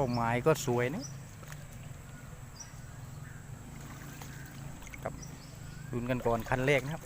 ก็ไม้ก็สวยนะกับรุนกันก่อนคันแรกนะครับ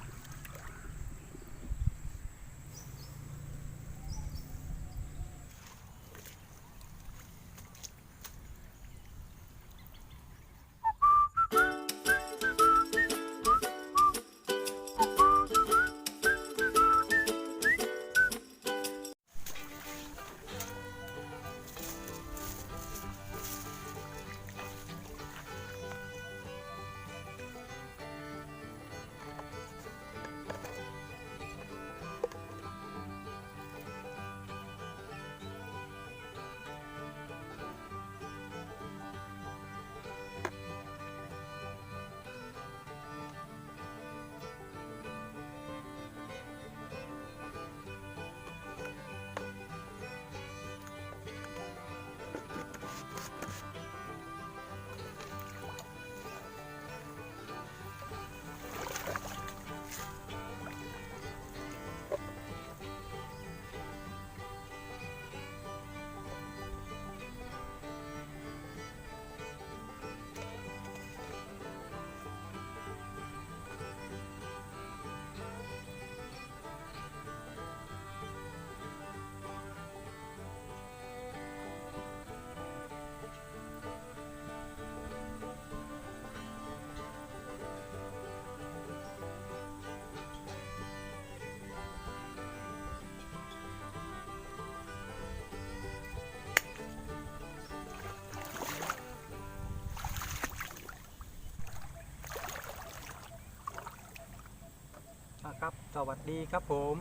นะครับ สวัสดีครับผม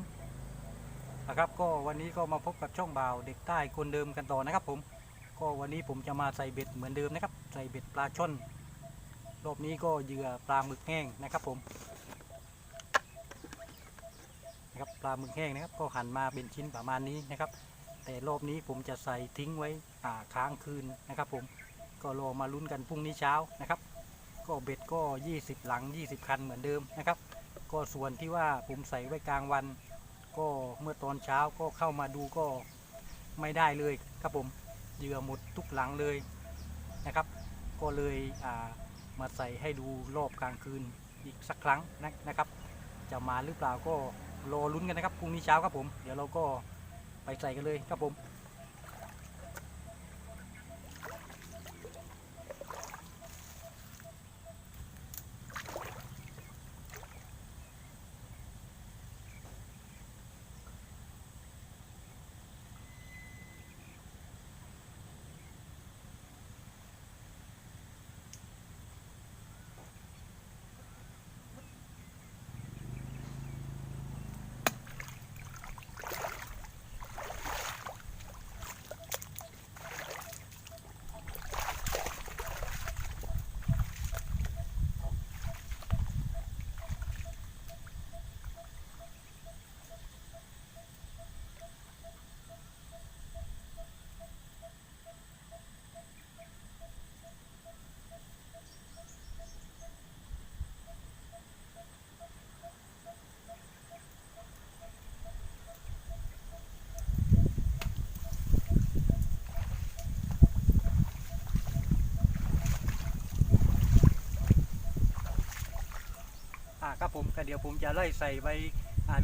นะครับ ก็วันนี้ก็มาพบกับช่องบ่าวเด็กใต้คนเดิมกันต่อนะครับ ผม ก็วันนี้ผมจะมาใส่เบ็ดเหมือนเดิมนะครับ ใส่เบ็ดปลาช่อนรอบนี้ก็เหยื่อปลาหมึกแห้งนะครับ ผมนะครับปลาหมึกแห้งนะครับ ก็หั่นมาเป็นชิ้นประมาณนี้นะครับ แต่รอบนี้ผมจะใส่ทิ้งไว้อ่าค้างคืนนะครับ ผมก็รอมาลุ้นกันพรุ่งนี้เช้านะครับ ก็เบ็ดก็ 20 หลัง 20 คันเหมือนเดิมนะครับ ก็ส่วนที่ว่าผมใส่ไว้กลางวัน ก็เมื่อตอนเช้าก็เข้ามาดูก็ไม่ได้เลยครับผมเหยื่อหมดทุกหลังเลยนะครับ ก็เลยามาใส่ให้ดูรอบกลางคืนอีกสักครั้งนะนะครับ จะมาหรือเปล่าก็รอลุ้นกันนะครับพรุ่งนี้เช้าครับผม เดี๋ยวเราก็ไปใส่กันเลยครับผม ครับผมก็เดี๋ยวผมจะไล่ใส่ไป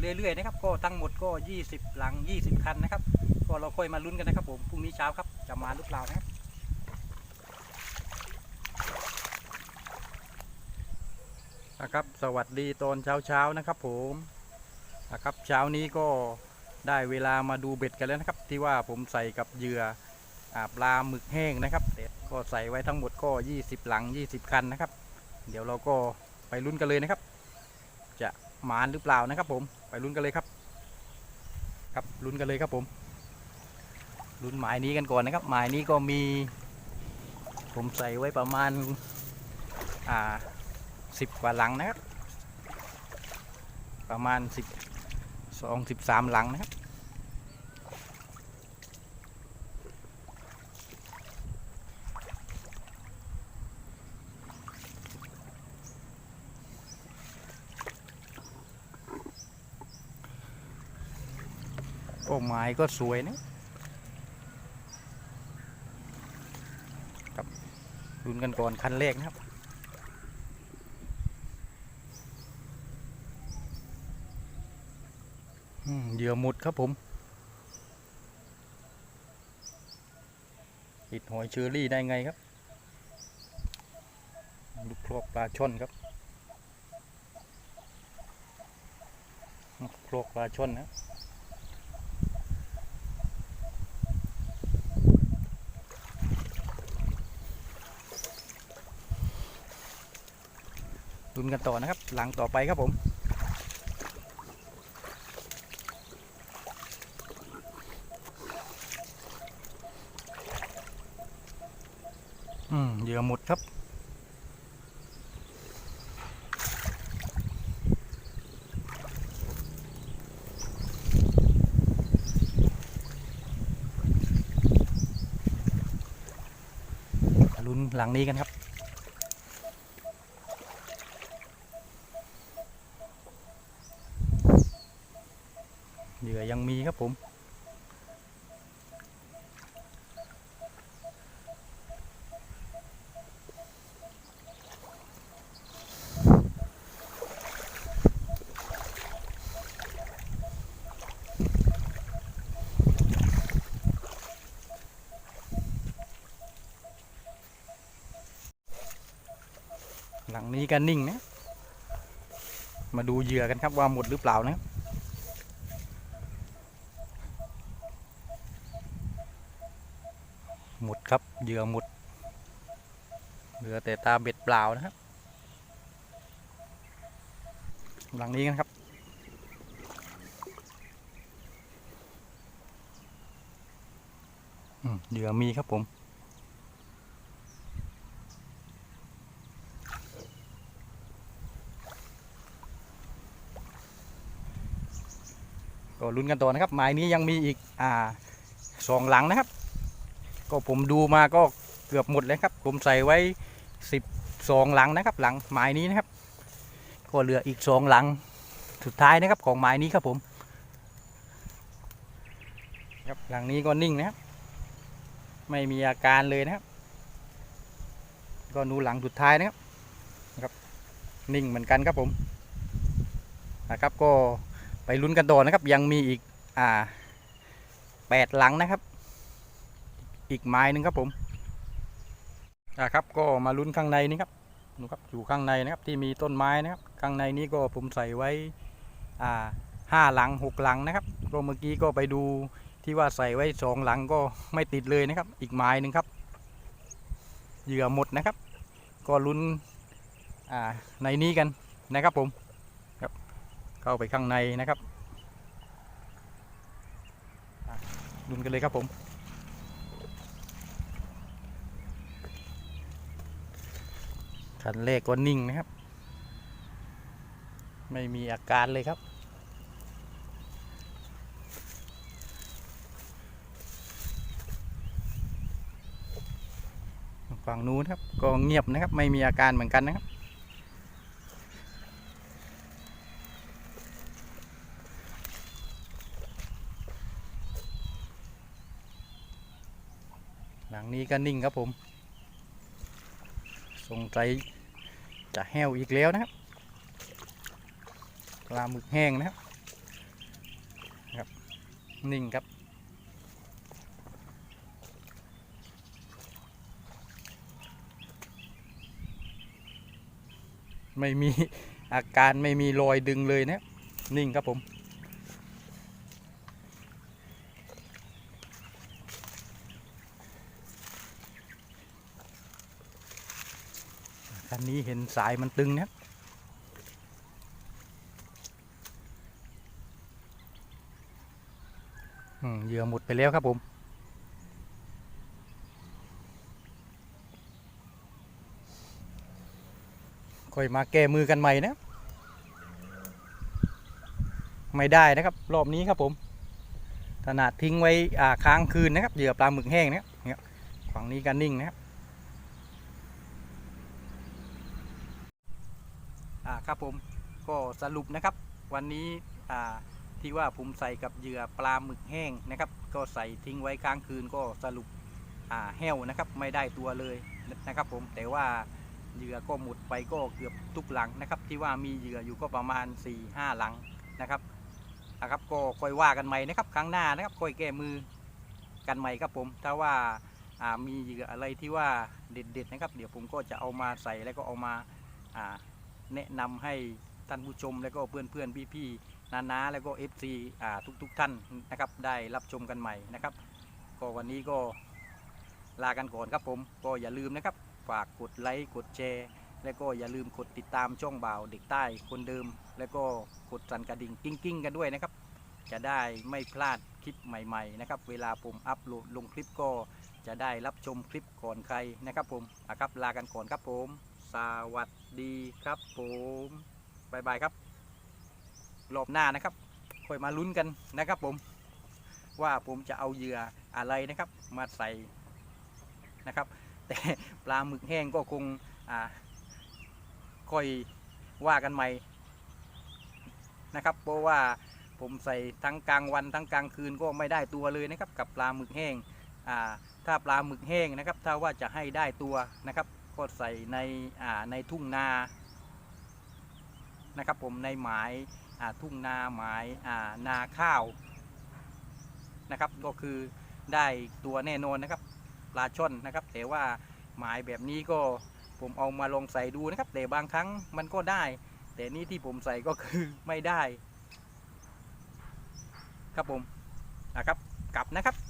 เรื่อยๆนะครับ ก็ทั้งหมดก็ 20 หลัง 20 คันนะครับ ก็เราค่อยมาลุ้นกันนะครับ ผมพรุ่งนี้เช้าครับจะมาหรือเปล่านะครับนะครับสวัสดีตอนเช้าๆนะครับ ผมนะครับเช้านี้ก็ได้เวลามาดูเบ็ดกันแล้วนะครับ ที่ว่าผมใส่กับเหยื่ออปลาหมึกแห้งนะครับก็ใส่ไว้ทั้งหมดก็ 20 หลัง 20 คันนะครับ เดี๋ยวเราก็ไปลุ้นกันเลยนะครับ จะหมานหรือเปล่านะครับ ผมไปลุ้นกันเลยครับ ครับลุ้นกันเลยครับผมลุ้นหมายนี้กันก่อนนะครับ หมายนี้ก็มี ผมใส่ไว้ประมาณอ่าสิบกว่าหลังนะครับ ประมาณสิบสองสิบสามหลังนะครับ โอ้ไม้ก็สวยนะลุ้นกันก่อนคันแรกนะครับเหยื่อหมุดครับผมปิดหอยเชอรี่ได้ไงครับ ลูกครอกปลาช่อนครับลูกครอกปลาช่อนนะ ลุ้นกันต่อนะครับ หลังต่อไปครับผมอืมเหยื่อหมดครับลุ้นหลังนี้กันครับ เหยื่อยังมีครับผม หลังนี้ก็นิ่งนะ มาดูเหยื่อกันครับว่าหมดหรือเปล่านะหมดครับเหยื่อหมดเหลือแต่ตาเบ็ดเปล่านะครับหลังนี้กันครับ เหยื่อมีครับผม ลุ้นกันต่อนะครับหมายนี้ยังมีอีกอ่าสองหลังนะครับ ก็ผมดูมาก็เกือบหมดเลยครับ ผมใส่ไว้สิบสองหลังนะครับ หลังหมายนี้นะครับ ก็เหลืออีกสองหลังสุดท้ายนะครับของหมายนี้ครับผม ครับหลังนี้ก็นิ่งนะครับ ไม่มีอาการเลยนะครับ ก็ดูหลังสุดท้ายนะครับนะครับ นิ่งเหมือนกันครับผมนะครับก็ ไปลุ้นกันต่อนะครับ ยังมีอีกอ่าแปดหลังนะครับ อีกไม้นึงครับผมอ่าครับก็มาลุ้นข้างในนี่ครับดูครับอยู่ข้างในนะครับที่มีต้นไม้นะครับ ข้างในนี้ก็ผมใส่ไว้อ่าห้าหลังหกหลังนะครับก็เมื่อกี้ก็ไปดูที่ว่าใส่ไว้สองหลังก็ไม่ติดเลยนะครับ อีกไม้หนึ่งครับเหยื่อหมดนะครับ ก็ลุ้นอ่าในนี้กันนะครับผม เข้าไปข้างในนะครับดุนกันเลยครับผมคันเลขก็นิ่งนะครับ ไม่มีอาการเลยครับ ฝั่งนู้นครับก็เงียบนะครับ ไม่มีอาการเหมือนกันนะครับ นี้ก็นิ่งครับผมสงสัยจะแห้วอีกแล้วนะครับปลาหมึกแห้งนะครับครับ นิ่งครับ ไม่มีอาการไม่มีรอยดึงเลยนะ นิ่งครับผม คันนี้เห็นสายมันตึงนะเหยื่อหมดไปแล้วครับผม ค่อยมาแก้มือกันใหม่นะ ไม่ได้นะครับ รอบนี้ครับผมขนาดทิ้งไว้ค้างคืนนะครับ เหยื่อปลาหมึกแห้งนะครับเนี่ยฝั่งนี้กันนิ่งนะครับ อ่า ครับผมก็สรุปนะครับ วันนี้ที่ว่าผมใส่กับเหยื่อปลาหมึกแห้งนะครับ ก็ใส่ทิ้งไว้ค้างคืนก็สรุปแห้วนะครับ ไม่ได้ตัวเลยนะครับ ผมแต่ว่าเหยื่อก็หมดไปก็เกือบทุกหลังนะครับ ที่ว่ามีเหยื่ออยู่ก็ประมาณ4ี่ห้าหลังนะครับนะครับก็ค่อยว่ากันใหม่นะครับ ครั้งหน้านะครับค่อยแก้มือกันใหม่ครับผมถ้าว่ามีเหยื่ออะไรที่ว่าเด็ดๆนะครับ เดี๋ยวผมก็จะเอามาใส่แล้วก็เอามา แนะนำให้ท่านผู้ชม แล้วก็เพื่อนๆพี่ๆนานาแล้วก็ FC อ่าทุกๆท่านนะครับได้รับชมกันใหม่นะครับ ก็วันนี้ก็ลากันก่อนครับผม ก็อย่าลืมนะครับ ฝากกดไลค์กดแชร์ แล้วก็อย่าลืมกดติดตามช่องบ่าวเด็กใต้คนเดิม แล้วก็กดสั่นกระดิ่งกิ้งกิ้งๆกันด้วยนะครับ จะได้ไม่พลาดคลิปใหม่ๆนะครับ เวลาผมอัพโหลดลงคลิปก็จะได้รับชมคลิปก่อนใครนะครับผมอะครับลากันก่อนครับผม สวัสดีครับผมบายบายครับ รอบหน้านะครับค่อยมาลุ้นกันนะครับผม ว่าผมจะเอาเหยื่ออะไรนะครับ มาใส่นะครับ แต่ปลาหมึกแห้งก็คงอ่าค่อยว่ากันใหม่นะครับ เพราะว่าผมใส่ทั้งกลางวันทั้งกลางคืนก็ไม่ได้ตัวเลยนะครับ กับปลาหมึกแห้งอ่าถ้าปลาหมึกแห้งนะครับ ถ้าว่าจะให้ได้ตัวนะครับ ก็ใส่ในอ่าในทุ่งนานะครับผมในหมายอ่าทุ่งนาหมายอ่านาข้าวนะครับก็คือได้ตัวแน่นอนนะครับปลาช่อนนะครับ แต่ว่าหมายแบบนี้ก็ผมเอามาลองใส่ดูนะครับ แต่บางครั้งมันก็ได้ แต่นี่ที่ผมใส่ก็คือไม่ได้ ครับผมนะครับกลับนะครับ